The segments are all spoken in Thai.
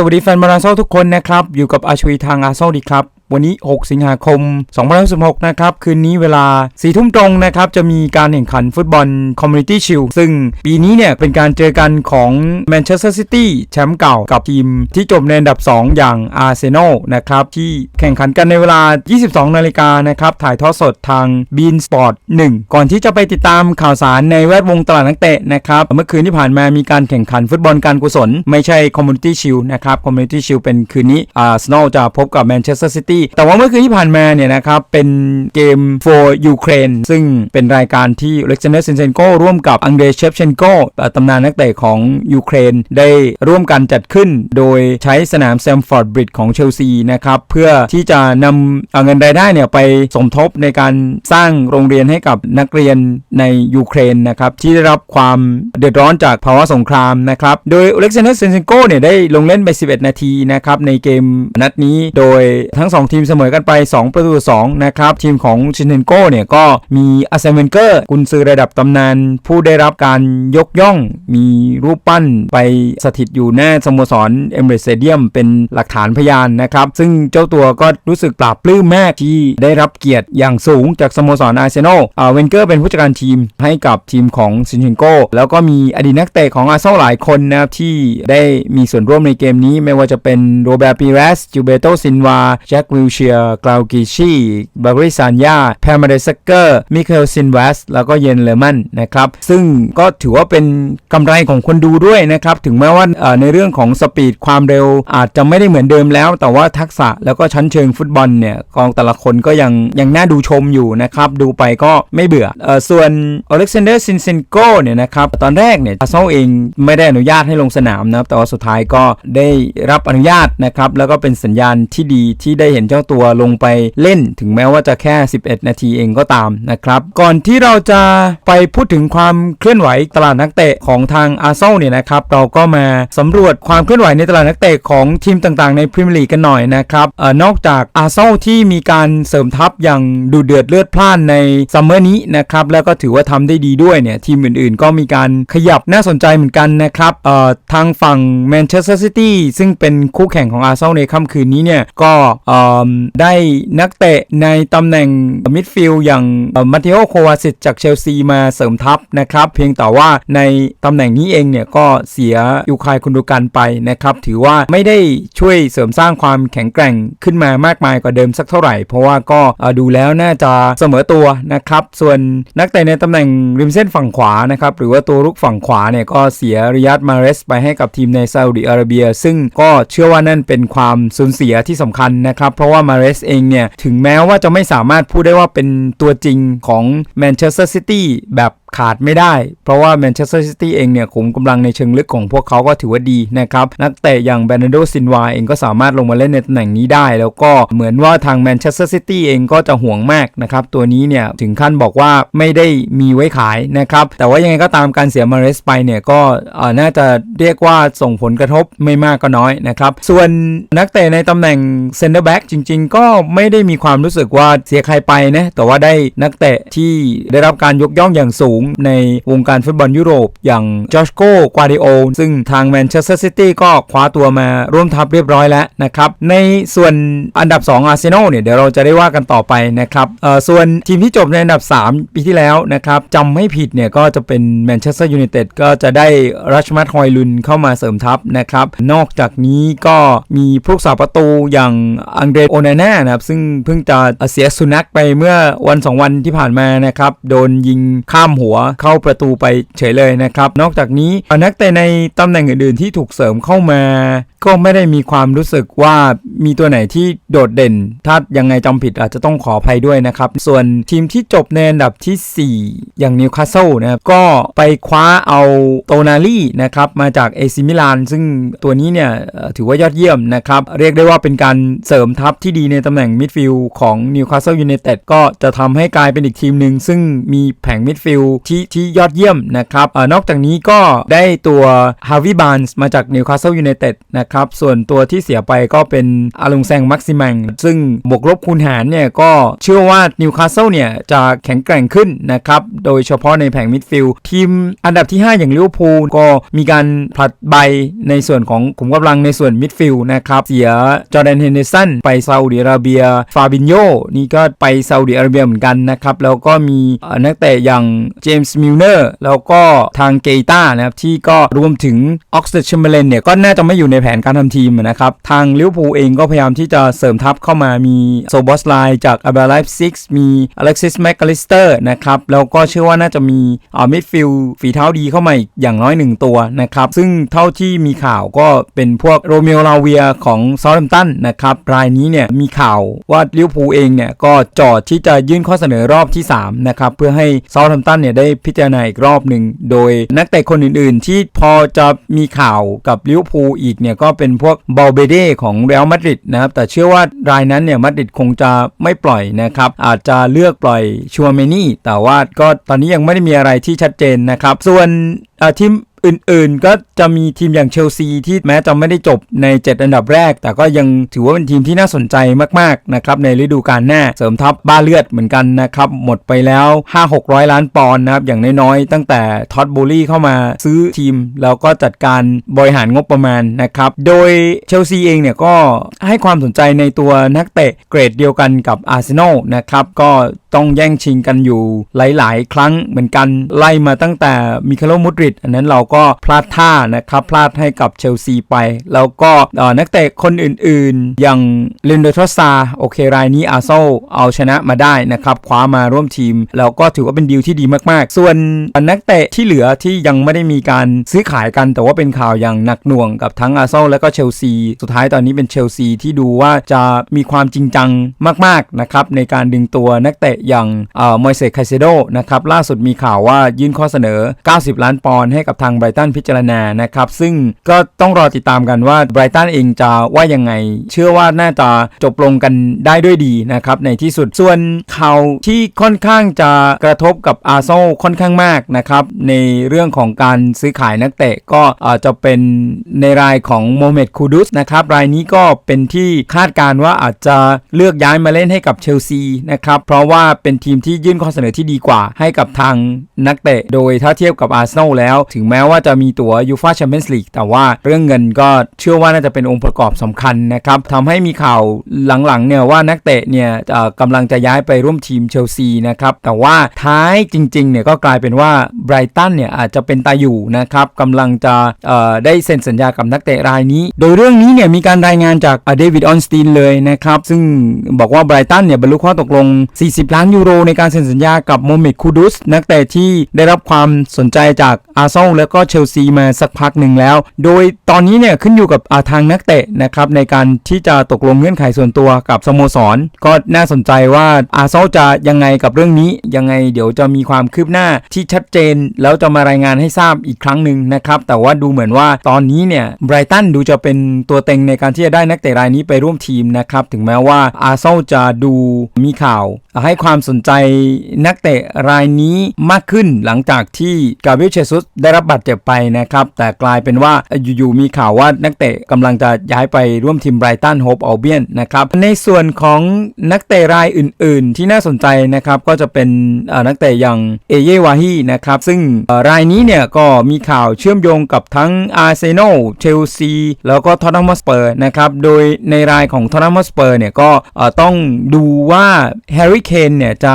สวัสดีแฟนบอลอาร์เซนอลทุกคนนะครับ อยู่กับอาชวีทางอาร์เซนอลดีครับ วันนี้ 6 สิงหาคม2016นะครับ คืนนี้เวลา4ทุ่มตรงนะครับ จะมีการแข่งขันฟุตบอลคอมมูนิตี้ชิลซึ่งปีนี้เนี่ย เป็นการเจอกันของแมนเชสเตอร์ซิตี้แชมป์เก่ากับทีมที่จบในอันดับ 2 อย่างอาร์เซนอลนะครับ ที่แข่งขันกันในเวลา 22 นาฬิกานะครับ ถ่ายทอดสดทาง Bean Sport 1ก่อนที่จะไปติดตามข่าวสารในแวดวงตลาดนักเตะนะครับเมื่อคืนที่ผ่านมามีการแข่งขันฟุตบอลการกุศล ไม่ใช่คอมมูนิตี้ชิลนะครับคอมมูนิตี้ชิลเป็นคืนนี้อาร์เซนอลจะพบกับแมนเชสเตอร์ซิตี้แต่ว่าเมื่อคืนที่ผ่านมาเนี่ยนะครับเป็นเกม for Ukraine ซึ่งเป็นรายการที่เล็กซนเดอร์เซนเซนโกร่วมกับอังเดรเชฟเชนโกตำนานนักเตะของยูเครนได้ร่วมกันจัดขึ้น โดยใช้สนามแซมฟอร์ดบริดจ์ของเชลซีนะครับเพื่อที่จะนำเเงินรายได้เนี่ยไปสมทบในการสร้างโรงเรียนให้กับนักเรียนในยูเครนนะครับที่ได้รับความเดือดร้อนจากภาวะสงครามนะครับโดยเล็กซนเดอร์เซนเซนโกเนี่ยได้ลงเล่นไป 11 นาทีนะครับในเกมนัดนี้โดยทั้ง 2ทีมเสมอกันไป 2 ประตูต่อ2นะครับทีมของชินเทนโก้เนี่ยก็มีอาเซนเวนเกอร์กุนซือระดับตำนาน ผู้ได้รับการยกย่อง มีรูปปั้นไปสถิตอยู่หน้าสโมสรเอมเบรสเซเดียมเป็นหลักฐานพยานนะครับ ซึ่งเจ้าตัวก็รู้สึกปราบปลื้มมากที่ได้รับเกียรติอย่างสูงจากสโมสรอาร์เซนอลเวนเกอร์เป็นผู้จัดการทีมให้กับทีมของซินเทนโกแล้วก็มีอดีตนักเตะของอาร์เซนอลหลายคนนะครับที่ได้มีส่วนร่วมในเกมนี้ไม่ว่าจะเป็นโรเบร์ปีเรสจูเบโตซินวาแจ็ควิลเชียกลาวกิชีบาริซานยาแพรมเดสเกอร์ มิเคลซินเวส แล้วก็เยนเลมันนะครับ ซึ่งก็ถือว่าเป็นกำไรของคนดูด้วยนะครับ ถึงแม้ว่าในเรื่องของสปีดความเร็วอาจจะไม่ได้เหมือนเดิมแล้ว แต่ว่าทักษะแล้วก็ชั้นเชิงฟุตบอลเนี่ยกองแต่ละคนก็ยังยังน่าดูชมอยู่นะครับ ดูไปก็ไม่เบื่อเออส่วนอเล็กซานเดอร์ซินเซนโกเนี่ยนะครับตอนแรกเนี่ยอาร์เซนอลเองไม่ได้อนุญาตให้ลงสนามนะครับแต่ว่าสุดท้ายก็ได้รับอนุญาตนะครับแล้วก็เป็นสัญญาณที่ดีที่ได้เห็นเจ้าตัวลงไปเล่นถึงแม้ว่าจะแค่ 11 นาทีเองก็ตามนะครับก่อนที่เราจะไปพูดถึงความเคลื่อนไหวตลาดนักเตะของทางอาร์เซนอลเนี่ยนะครับเราก็มาสำรวจความเคลื่อนไหวในตลาดนักเตะของทีมต่างๆในพรีเมียร์ลีกกันหน่อยนะครับออนอกจากอาร์เซนอลที่มีการเสริมทัพอย่างดูเดือดเลือดพล่านในซัมเมอร์นี้นะครับแล้วก็ถือว่าทำได้ดีด้วยเนี่ยทีมอื่นๆ ก็มีการขยับน่าสนใจเหมือนกันนะครับเอ่อทางฝั่งแมนเชสเตอร์ซิตี้ซึ่งเป็นคู่แข่งของอาร์เซนอลในค่ำคืนนี้เนี่ยก็เอ่อได้นักเตะในตำแหน่งมิดฟิลด์อย่างมาเทโอโควาซิตจากเชลซีมาเสริมทัพนะครับ เพียงแต่ว่าในตำแหน่งนี้เองเนี่ยก็เสียยูคายคุนดูกันไปนะครับ ถือว่าไม่ได้ช่วยเสริมสร้างความแข็งแกร่งขึ้นมามากมายกว่าเดิมสักเท่าไหร่ เพราะว่าก็ดูแล้วน่าจะเสมอตัวนะครับ ส่วนนักเตะในตำแหน่งริมเส้นฝั่งขวานะครับหรือว่าตัวรุกฝั่งขวาเนี่ยก็เสียริยัตมาเรสไปให้กับทีมในซาอุดิอาระเบีย ซึ่งก็เชื่อว่านั่นเป็นความสูญเสียที่สำคัญนะครับเพราะะว่ามาเรสเองเนี่ย ถึงแม้ว่าจะไม่สามารถพูดได้ว่าเป็นตัวจริงของแมนเชสเตอร์ซิตี้แบบขาดไม่ได้ เพราะว่าแมนเชสเตอร์ซิตี้เองเนี่ยขุมกำลังในเชิงลึกของพวกเขาก็ถือว่าดีนะครับ นักเตะอย่างแบรนโดซินวาเองก็สามารถลงมาเล่นในตำแหน่งนี้ได้ แล้วก็เหมือนว่าทางแมนเชสเตอร์ซิตี้เองก็จะห่วงมากนะครับ ตัวนี้เนี่ยถึงขั้นบอกว่าไม่ได้มีไว้ขายนะครับ แต่ว่ายังไงก็ตามการเสียมาเรสไปเนี่ยก็น่าจะเรียกว่าส่งผลกระทบไม่มากก็น้อยนะครับ ส่วนนักเตะในตำแหน่งเซนเตอร์แบ็กจริง ๆ ก็ไม่ได้มีความรู้สึกว่าเสียใครไปนะแต่ว่าได้นักเตะที่ได้รับการยกย่องอย่างสูงในวงการฟุตบอลยุโรป อย่างจอชโกกวาดิโอซึ่งทางแมนเชสเตอร์ซิตี้ก็คว้าตัวมาร่วมทัพเรียบร้อยแล้วนะครับ ในส่วนอันดับ 2 อาร์เซนอลเนี่ยเดี๋ยวเราจะได้ว่ากันต่อไปนะครับเอ่อส่วนทีมที่จบในอันดับ 3 ปีที่แล้วนะครับจำไม่ผิดเนี่ยก็จะเป็นแมนเชสเตอร์ยูไนเต็ดก็จะได้รัชมัตฮอยลุนเข้ามาเสริมทัพนะครับ นอกจากนี้ก็มีผู้รักษาประตูอย่างอังเดรโอนาน่านะครับ ซึ่งเพิ่งจะเสียสุนัขไปเมื่อวัน 2 วันที่ผ่านมานะครับ โดนยิงข้ามหัวเข้าประตูไปเฉยเลยนะครับ นอกจากนี้นักเตะในตำแหน่งอื่นๆที่ถูกเสริมเข้ามา ก็ไม่ได้มีความรู้สึกว่ามีตัวไหนที่โดดเด่น ถ้ายังไงจำผิดอาจจะต้องขออภัยด้วยนะครับ ส่วนทีมที่จบในอันดับทีสี่ 4 อย่างนิวคาสเซิลนะครับ ก็ไปคว้าเอาโตนาลี่นะครับ มาจากเอซิมิลาน ซึ่งตัวนี้เนี่ยถือว่ายอดเยี่ยมนะครับ เรียกได้ว่าเป็นการเสริมทัพที่ดีในตำแหน่งมิดฟิลด์ของนิวคาสเซิลยูไนเต็ดก็จะทำให้กลายเป็นอีกทีมหนึ่งซึ่งมีแผงมิดฟิลด์ที่ที่ยอดเยี่ยมนะครับอนอกจากนี้ก็ได้ตัวฮาวิบานส์มาจากนิวคาสเซิลยูไนเต็ดนะนะครับ ส่วนตัวที่เสียไปก็เป็นอาลุงแซงมักซิมัง ซึ่งบวกลบคูณหารเนี่ยก็เชื่อว่านิวคาสเซิลเนี่ยจะแข็งแกร่งขึ้นนะครับ โดยเฉพาะในแผงมิดฟิลด์ทีมอันดับที่ 5 อย่างลิเวอร์พูลก็มีการผลัดใบในส่วนของขุมกำลังในส่วนมิดฟิลด์นะครับ เสียจอร์แดนเฮนเดสันไปซาอุดิอาระเบีย ฟาบินโยนี่ก็ไปซาอุดิอาระเบียเหมือนกันนะครับ แล้วก็มีนักเตะอย่างเจมส์มิลเนอร์แล้วก็ทางเกต้านะครับที่ก็รวมถึงออกซ d เชมเบเลนเนี่ยก็น่าจะไม่อยู่ในแผนการทำทีมนะครับ ทางลิเวอร์พูลเองก็พยายามที่จะเสริมทัพเข้ามามีโซบอสไลจากอาบาไลฟ์ซิกมีอเล็กซิสแมคคาลิสเตอร์นะครับ แล้วก็เชื่อว่าน่าจะมีอ่ามิดฟิลฝีเท้าดีเข้ามาอีกอย่างน้อยหนึ่งตัวนะครับ ซึ่งเท่าที่มีข่าวก็เป็นพวกโรเมโอลาเวียของซา u t แ a มตันนะครับรายนี้เนี่ยมีข่าวว่าลิเวอร์พูลเองเนี่ยก็จอดที่จะยื่นข้อเสนอรอบที่3นะครับเพื่อให้ซา u t แ a มตันเนี่ยได้พิจารณาอีกรอบหนึ่งโดยนักเตะคนอื่น ๆ ที่พอจะมีข่าวกับลิเวอร์พูลอีกเนี่ยก็เป็นพวกเบลเบเดของเรอัลมาดริดนะครับ แต่เชื่อว่ารายนั้นเนี่ยมาดริดคงจะไม่ปล่อยนะครับ อาจจะเลือกปล่อยชัวเมนี่ แต่ว่าก็ตอนนี้ยังไม่ได้มีอะไรที่ชัดเจนนะครับ ส่วนทีม อื่นๆ ก็จะมีทีมอย่างเชลซีที่แม้จะไม่ได้จบใน 7 อันดับแรก แต่ก็ยังถือว่าเป็นทีมที่น่าสนใจมากๆนะครับในฤดูกาลหน้าเสริมทัพบ้าเลือดเหมือนกันนะครับหมดไปแล้ว 5-600 ล้านปอนด์นะครับอย่างน้อยๆ ตั้งแต่ท็อตบูลลี่เข้ามาซื้อทีม แล้วก็จัดการบริหารงบประมาณนะครับโดยเชลซีเองเนี่ยก็ให้ความสนใจในตัวนักเตะเกรดเดียวกันกับอาร์เซนอลนะครับก็ต้องแย่งชิงกันอยู่หลาย ๆ ครั้งเหมือนกันไล่มาตั้งแต่มิคาโลมุดริดอันนั้นเราก็พลาดท่านะครับ พลาดให้กับเชลซีไป แล้วก็นักเตะคนอื่น ๆ อย่างเลนโดทรอซาโอเครายนี้อาร์เซเอาชนะมาได้นะครับคว้ามาร่วมทีม แล้วก็ถือว่าเป็นดีลที่ดีมาก ๆ ส่วนนักเตะที่เหลือที่ยังไม่ได้มีการซื้อขายกัน แต่ว่าเป็นข่าวอย่างหนักหน่วงกับทั้งอาร์เซและก็เชลซีสุดท้ายตอนนี้เป็นเชลซีที่ดูว่าจะมีความจริงจังมาก ๆ นะครับในการดึงตัวนักเตะอย่างมอยเซคไคเซโดนะครับล่าสุดมีข่าวว่ายื่นข้อเสนอ 90 ล้านปอนด์ให้กับทางไบรตันพิจารณานะครับซึ่งก็ต้องรอติดตามกันว่าไบรตันเองจะว่ายังไง เชื่อว่าน่าจะจบลงกันได้ด้วยดีนะครับในที่สุดส่วนข่าวที่ค่อนข้างจะกระทบกับอาร์เซนอลค่อนข้างมากนะครับในเรื่องของการซื้อขายนักเตะก็จจะเป็นในรายของโมเมดคูดุสนะครับรายนี้ก็เป็นที่คาดการณ์ว่าอาจจะเลือกย้ายมาเล่นให้กับเชลซีนะครับเพราะว่าเป็นทีมที่ยื่นข้อเสนอที่ดีกว่า ให้กับทางนักเตะ โดยถ้าเทียบกับอาร์เซนอลแล้ว ถึงแม้ว่าจะมีตั๋วยูฟาแชมเปี้ยนส์ลีกแต่ว่าเรื่องเงินก็เชื่อว่าน่าจะเป็นองค์ประกอบสำคัญนะครับทำให้มีข่าวหลังๆเนี่ยว่านักเตะเนี่ยกำลังจะย้ายไปร่วมทีมเชลซีนะครับแต่ว่าท้ายจริงๆเนี่ยก็กลายเป็นว่าไบรตันเนี่ยอาจจะเป็นตาอยู่นะครับกำลังจะได้เซ็นสัญญากับนักเตะรายนี้ โดยเรื่องนี้เนี่ยมีการรายงานจากเดวิดออนสตีนเลยนะครับซึ่งบอกว่าไบรตันเนี่ยบรรลุข้อตกลง 40ล้านล้านยูโรในการเซ็นสัญญากับโมเมดคูดุสนักเตะที่ได้รับความสนใจจากอาร์เซนอลและก็เชลซีมาสักพักหนึ่งแล้ว โดยตอนนี้เนี่ยขึ้นอยู่กับอาทางนักเตะนะครับในการที่จะตกลงเงื่อนไขส่วนตัวกับสโมสร ก็น่าสนใจว่าอาร์เซนอลจะยังไงกับเรื่องนี้ยังไงเดี๋ยวจะมีความคืบหน้าที่ชัดเจน แล้วจะมารายงานให้ทราบอีกครั้งหนึ่งนะครับแต่ว่าดูเหมือนว่าตอนนี้เนี่ยไบรตันดูจะเป็นตัวเต็งในการที่จะได้นักเตะรายนี้ไปร่วมทีมนะครับถึงแม้ว่าอาร์เซนอลจะดูมีข่าว ให้ความสนใจนักเตะรายนี้มากขึ้นหลังจากที่กาเบรียลเชซุสได้รับบาดเจ็บไปนะครับ แต่กลายเป็นว่าอยู่ๆมีข่าวว่านักเตะกำลังจะย้ายไปร่วมทีมไบรตันโฮปอัลเบียนนะครับ ในส่วนของนักเตะรายอื่น ๆ ที่น่าสนใจนะครับก็จะเป็นนักเตะอย่างเอเยวาฮีนะครับซึ่งรายนี้เนี่ยก็มีข่าวเชื่อมโยงกับทั้งอาร์เซนอลเชลซีแล้วก็ทอตแนมสเปอร์นะครับโดยในรายของทอตแนมสเปอร์เนี่ยก็ต้องดูว่าแฮร์รี่เคนเนี่ยจะ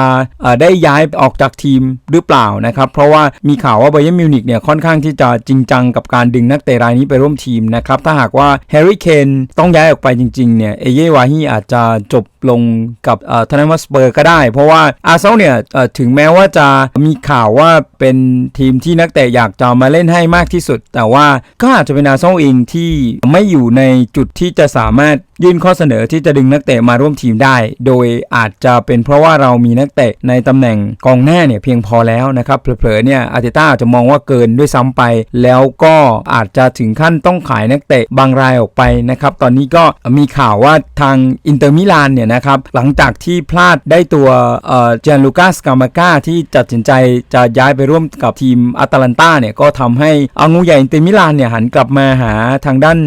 ได้ย้ายออกจากทีมหรือเปล่านะครับ เพราะว่ามีข่าวว่าไบเยนมิวนิกเนี่ยค่อนข้างที่จะจริงจังกับการดึงนักเตะรายนี้ไปร่วมทีมนะครับ ถ้าหากว่าแฮร์รี่เคนต้องย้ายออกไปจริงๆเนี่ยเอเยวาฮีอาจจะจบลงกับเอ่อทอตแนมสเปอร์ก็ได้ เพราะว่าอาร์เซนอลเนี่ยถึงแม้ว่าจะมีข่าวว่าเป็นทีมที่นักเตะอยากจะมาเล่นให้มากที่สุด แต่ว่าก็อาจจะเป็นอาร์เซนอลเองที่ไม่อยู่ในจุดที่จะสามารถยื่นข้อเสนอที่จะดึงนักเตะมาร่วมทีมได้ โดยอาจจะเป็นเพราะว่าว่าเรามีนักเตะในตำแหน่งกองหน้าเนี่ยเพียงพอแล้วนะครับเผลอๆเนี่ยอาร์เตต้าอาจจะมองว่าเกินด้วยซ้ำไป แล้วก็อาจจะถึงขั้นต้องขายนักเตะบางรายออกไปนะครับตอนนี้ก็มีข่าวว่าทางอินเตอร์มิลานเนี่ยนะครับหลังจากที่พลาดได้ตัวเจนลูกัสกามาก้าที่ตัดสินใจจะย้ายไปร่วมกับทีมอัตแลนตาเนี่ยก็ทำให้อางูใหญ่อินเตอร์มิลานเนี่ยหันกลับมาหาทางด้าน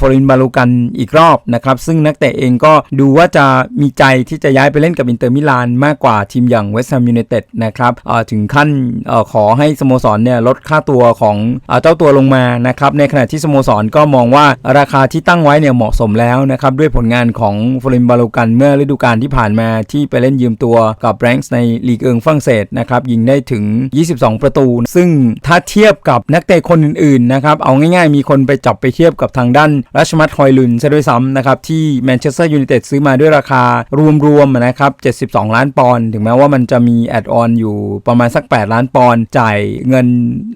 ฟอรินบาลูกันอีกรอบนะครับซึ่งนักเตะเองก็ดูว่าจะมีใจที่จะย้ายไปเล่นกับอินเตอร์มิลานมากกว่าทีมอย่างเวสต์แฮมยูไนเต็ดนะครับถึงขั้นอขอให้สโมสรเนี่ยลดค่าตัวของเอ่อเจ้าตัวลงมานะครับในขณะที่สโมสรก็มองว่าราคาที่ตั้งไว้เนี่ยเหมาะสมแล้วนะครับด้วยผลงานของฟอรินบาลูกันเมื่อฤดูกาลที่ผ่านมาที่ไปเล่นยืมตัวกับแรงส์ในลีกเอิงฝรั่งเศสนะครับยิงได้ถึง 22 ประตู ซึ่งถ้าเทียบกับนักเตะคนอื่นๆนะครับเอาง่ายๆ มีคนไปจับไปเทียบกับทางด้านรัชมัตฮอยลุนซะด้วยซ้ำนะครับที่แมนเชสเตอร์ยูไนเต็ดซื้อมาด้วยราคารวมๆนะครับ72ล้านปอนด์ถึงแม้ว่ามันจะมีแอดออนอยู่ประมาณสัก 8 ล้านปอนด์จ่ายเงิน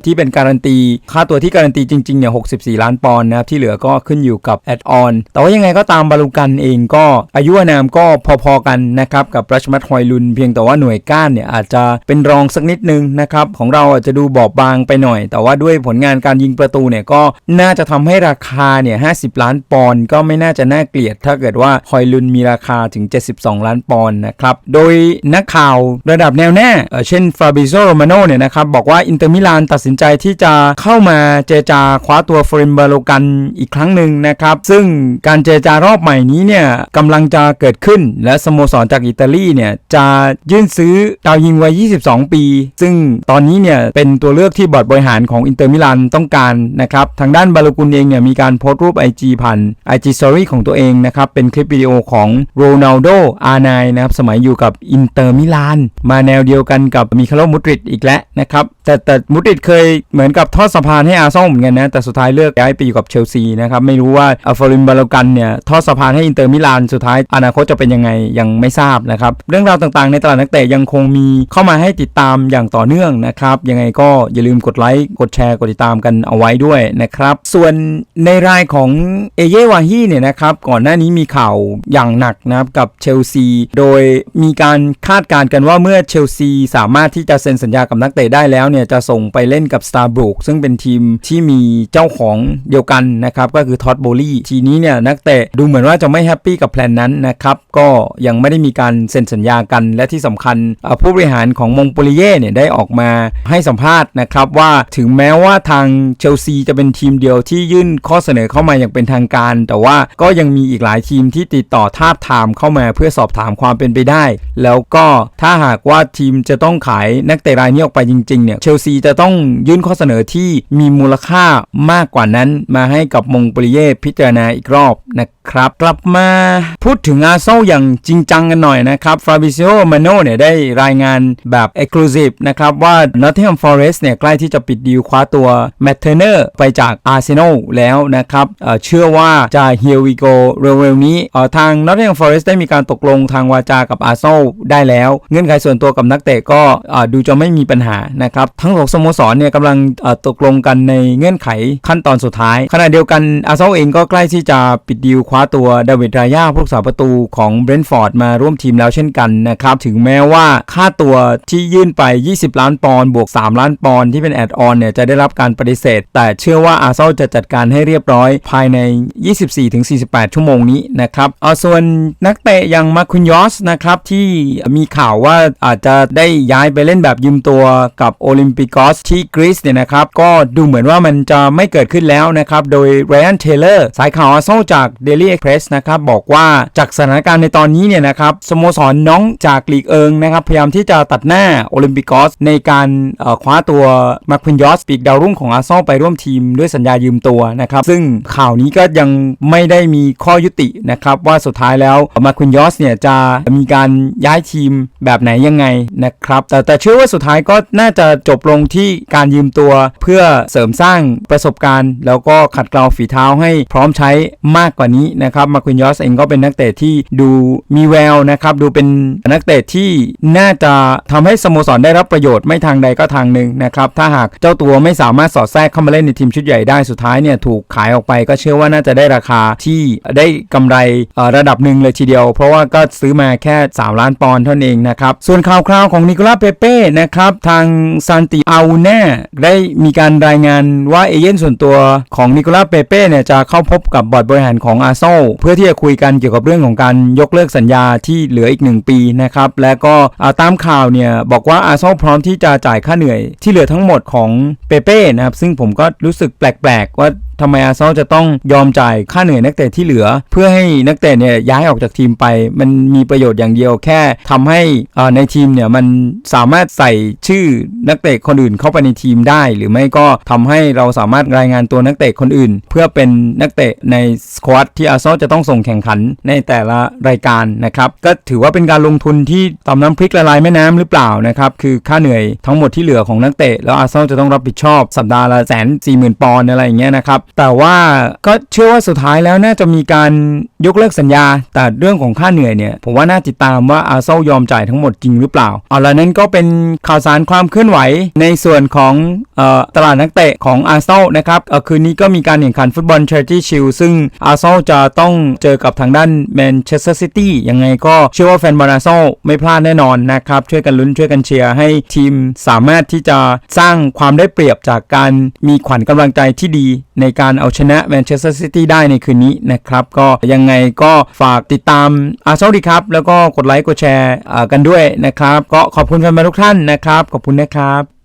ที่เป็นการันตี ค่าตัวที่การันตีจริงๆเนี่ย64 ล้านปอนด์นะครับที่เหลือก็ขึ้นอยู่กับแอดออนแต่ว่ายังไงก็ตามบาลูกันเองก็อายุอนามก็พอๆกันนะครับกับรัชมัตฮอยลุนเพียงแต่ว่าหน่วยก้านเนี่ยอาจจะเป็นรองสักนิดนึงนะครับของเราอาจจะดูบอบบางไปหน่อย แต่ว่าด้วยผลงานการยิงประตูเนี่ยก็น่าจะทำให้ราคาเนี่ย50 ล้านปอนด์ก็ไม่น่าจะน่าเกลียด ถ้าเกิดว่าฮอยลุนมีราคาถึง 72 ล้านปอนด์นะครับโดยนักข่าวระดับแนวหน้าเอ่เช่นฟาบิโซโรมาโนเนี่ยนะครับบอกว่าอินเตอร์มิลานตัดสินใจที่จะเข้ามาเจจาคว้าตัวเฟริมบาโลกันอีกครั้งหนึ่งนะครับ ซึ่งการเจจารอบใหม่นี้เนี่ยกำลังจะเกิดขึ้น และสโมสรจากอิตาลีเนี่ยจะยื่นซื้อดาวยิงวัย 22 ปี ซึ่งตอนนี้เนี่ยเป็นตัวเลือกที่บอร์ดบริหารของอินเตอร์มิลานต้องการนะครับ ทางด้านบาโลกุนเองเนี่ยมีการโพสต์รูป IG ผ่าน IG Story ของตัวเองนะครับเป็นคลิปวิดีโอของโรนัลโดอาร์ไนนะครับสมัยอยู่กับอินเตอร์มิลาน มาแนวเดียวกันกับมิคาโลมุตริดอีกแล้วนะครับ แต่แต่มุตริดเคยเหมือนกับทอดสะพานให้อาร์เซนอลเหมือนกันนะ แต่สุดท้ายเลือกย้ายไปอยู่กับเชลซีนะครับ ไม่รู้ว่าอัลฟาริมบาลกันเนี่ยทอดสะพานให้อินเตอร์มิลานสุดท้ายอนาคตจะเป็นยังไงยังไม่ทราบนะครับ เรื่องราวต่างๆในตลาดนักเตะยังคงมีเข้ามาให้ติดตามอย่างต่อเนื่องนะครับ ยังไงก็อย่าลืมกดไลค์กดแชร์กดติดตามกันเอาไว้ด้วยนะครับ ส่วนในรายของเอเยวาฮีเนี่ยนะครับก่อนหน้านี้มีข่าวอย่างหนักนะครับกับเชลซีโดยมีการคาดการณ์กันว่าเมื่อเชลซีสามารถที่จะเซ็นสัญญากับนักเตะได้แล้วเนี่ยจะส่งไปเล่นกับสตาร์บรูกซึ่งเป็นทีมที่มีเจ้าของเดียวกันนะครับก็คือท็อตโบลี่ทีนี้เนี่ยนักเตะดูเหมือนว่าจะไม่แฮปปี้กับแพลนนั้นนะครับก็ยังไม่ได้มีการเซ็นสัญญากัน และที่สำคัญผู้บริหารของมงโปลีเย่เนี่ยได้ออกมาให้สัมภาษณ์นะครับว่าถึงแม้ว่าทางเชลซีจะเป็นทีมเดียวที่ยื่นข้อเสนอเข้ามาอย่างเป็นทางการ แต่ว่าก็ยังมีอีกหลายทีมที่ติดต่อทาบทามเข้ามาเพื่อสอบถามความเป็นไปได้ แล้วก็ถ้าหากว่าทีมจะต้องขายนักเตะรายนี้ออกไปจริงๆเนี่ยเชลซีจะต้องยื่นข้อเสนอที่มีมูลค่ามากกว่านั้นมาให้กับมงปริเย่พิจารณาอีกรอบนะ ครับกลับมาพูดถึงอาร์เซอลอย่างจริงจังกันหน่อยนะครับฟาบิซิโอมาโนเนี่ยได้รายงานแบบ Exclusive นะครับว่า Nottingham Forest เนี่ยใกล้ที่จะปิดดีลคว้าตัวแมตเทเนอร์ไปจากอาร์เซนอลแล้วนะครับเเชื่อว่าจะ Here we go เร็วๆนี้ทาง Nottingham Forest ได้มีการตกลงทางวาจากับอาร์เซนอลได้แล้ว เงื่อนไขส่วนตัวกับนักเตะก็ดูจะไม่มีปัญหานะครับทั้งสองสโมสรเนี่ยกำลังตกลงกันในเงื่อนไขขั้นตอนสุดท้าย ขณะเดียวกันอาร์เซนอลเองก็ใกล้ที่จะปิดดีลคว้าาตัวดาวิดรายาผู้รักษาประตูของเบรนท์ฟอร์ดมาร่วมทีมแล้วเช่นกันนะครับ ถึงแม้ว่าค่าตัวที่ยื่นไป 20 ล้านปอนด์บวก 3 ล้านปอนด์ที่เป็นแอดออนเนี่ยจะได้รับการปฏิเสธ แต่เชื่อว่าอาร์เซนอลจะจัดการให้เรียบร้อยภายใน 24-48 ชั่วโมงนี้นะครับเอาส่วนนักเตะอย่างมาคุนยอสนะครับที่มีข่าวว่าอาจจะได้ย้ายไปเล่นแบบยืมตัวกับโอลิมปิกอสที่กรีซเนี่ยนะครับก็ดูเหมือนว่ามันจะไม่เกิดขึ้นแล้วนะครับโดยไรอันเทเลอร์สายข่าวอาร์เซนอลจาก Daily Express นะครับบอกว่าจากสถานการณ์ในตอนนี้เนี่ยนะครับสโมสรน้องจากลีกเอิงนะครับพยายามที่จะตัดหน้าโอลิมปิกอสในการคว้าตัวมาคุนยอสปีกดาวรุ่งของอาร์เซนอลไปร่วมทีมด้วยสัญญายืมตัวนะครับซึ่งข่าวนี้ก็ยังไม่ได้มีข้อยุตินะครับว่าสุดท้ายแล้วมาคุนยอสเนี่ยจะมีการย้ายทีมแบบไหนยังไงนะครับแต่แต่เชื่อว่าสุดท้ายก็น่าจะจบลงที่การยืมตัวเพื่อเสริมสร้างประสบการณ์ แล้วก็ขัดเกลาฝีเท้าให้พร้อมใช้มากกว่านี้นะครับมาควินยอสเองก็เป็นนักเตะที่ดูมีแววนะครับดูเป็นนักเตะที่น่าจะทำให้สโมสรได้รับประโยชน์ไม่ทางใดก็ทางหนึ่งนะครับถ้าหากเจ้าตัวไม่สามารถสอดแทรกเข้ามาเล่นในทีมชุดใหญ่ได้สุดท้ายเนี่ยถูกขายออกไปก็เชื่อว่าน่าจะได้ราคาที่ได้กำไรระดับหนึ่งเลยทีเดียว เพราะว่าก็ซื้อมาแค่ 3 ล้านปอนด์เท่านั้นเองนะครับส่วนข่าวคราวของนิโคลัสเปเป้นะครับทางซานติอาแน่ได้มีการรายงานว่าเอเย่นส่วนตัวของนิโคลัสเปเป้เนี่ยจะเข้าพบกับบอร์ดบริหารของอาร์เซเพื่อที่จะคุยกันเกี่ยวกับเรื่องของการยกเลิกสัญญาที่เหลืออีก 1 ปีนะครับและก็ตามข่าวเนี่ยบอกว่าอาร์เซนอลพร้อมที่จะจ่ายค่าเหนื่อยที่เหลือทั้งหมดของเปเป้นะครับซึ่งผมก็รู้สึกแปลกๆว่า ทำไมอาร์เซนอลจะต้องยอมจ่ายค่าเหนื่อยนักเตะที่เหลือ เพื่อให้นักเตะเนี่ยย้ายออกจากทีมไป มันมีประโยชน์อย่างเดียวแค่ทำให้อ่าในทีมเนี่ยมันสามารถใส่ชื่อนักเตะคนอื่นเข้าไปในทีมได้ หรือไม่ก็ทำให้เราสามารถรายงานตัวนักเตะคนอื่น เพื่อเป็นนักเตะในสควอตที่อาร์เซนอลจะต้องส่งแข่งขันในแต่ละรายการนะครับก็ถือว่าเป็นการลงทุนที่ตำน้ำพริกละลายแม่น้ำหรือเปล่านะครับคือค่าเหนื่อยทั้งหมดที่เหลือของนักเตะแล้วอาร์เซนอลจะต้องรับผิดชอบสัปดาห์ละแสนสี่หมื่นปอนด์อะไรอย่างเงี้ยนะครับแต่ว่าก็เชื่อว่าสุดท้ายแล้วน่าจะมีการยกเลิกสัญญา แต่เรื่องของค่าเหนื่อยเนี่ย ผมว่าน่าติดตามว่าอาร์เซอลยอมจ่ายทั้งหมดจริงหรือเปล่า เอาละนั้นก็เป็นข่าวสารความเคลื่อนไหวในส่วนของออตลาดนักเตะของอาร์เซนอลนะครับคืนนี้ก็มีการแข่งขันฟุตบอล Charity Shield ซึ่งอาร์เซนอลจะต้องเจอกับทางด้านแมนเชสเตอร์ซิตี้ยังไงก็เชื่อว่าแฟนบอลอาร์เซนอลไม่พลาดแน่นอนนะครับ ช่วยกันลุ้นช่วยกันเชียร์ให้ทีมสามารถที่จะสร้างความได้เปรียบจากการมีขวัญกำลังใจที่ดี ในการเอาชนะแมนเชสเตอร์ซิตี้ได้ในคืนนี้นะครับก็ยังไงก็ฝากติดตามอาร์เซนอลดีครับ แล้วก็กดไลค์กดแชร์กันด้วยนะครับ ก็ขอบคุณแฟนบอลทุกท่านนะครับ ขอบคุณนะครับ